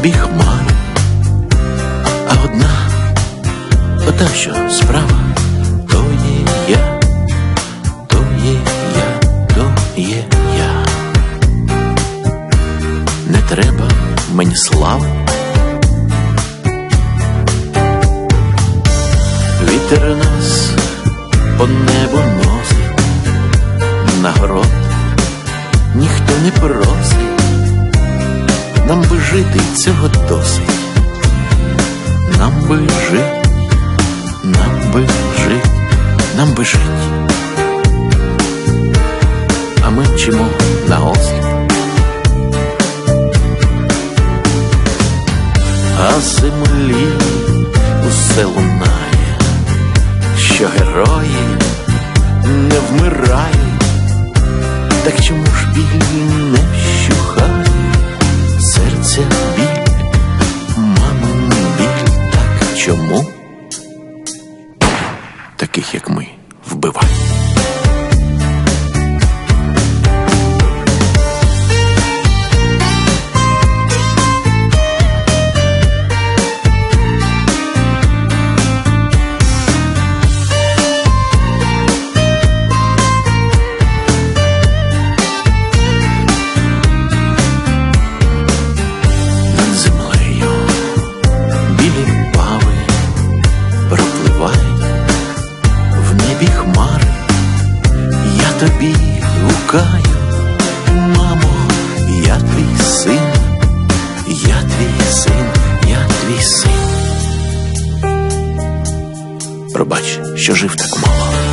небі хмари, а одна, ота, що справа, то є я, то є я, то є я. Не треба мені слави. Вітер нас по небу носить, нагород ніхто не просить жити цього досить, нам би жить, нам би жить, нам би жить. А ми вчимо на осліп. А землі усе лунає, що герої не вмирають. Так чому ж біль не чому? Таких, як ми, вбивають. Гукаю, мамо, я твій син, я твій син, я твій син. Пробач, що жив так мало.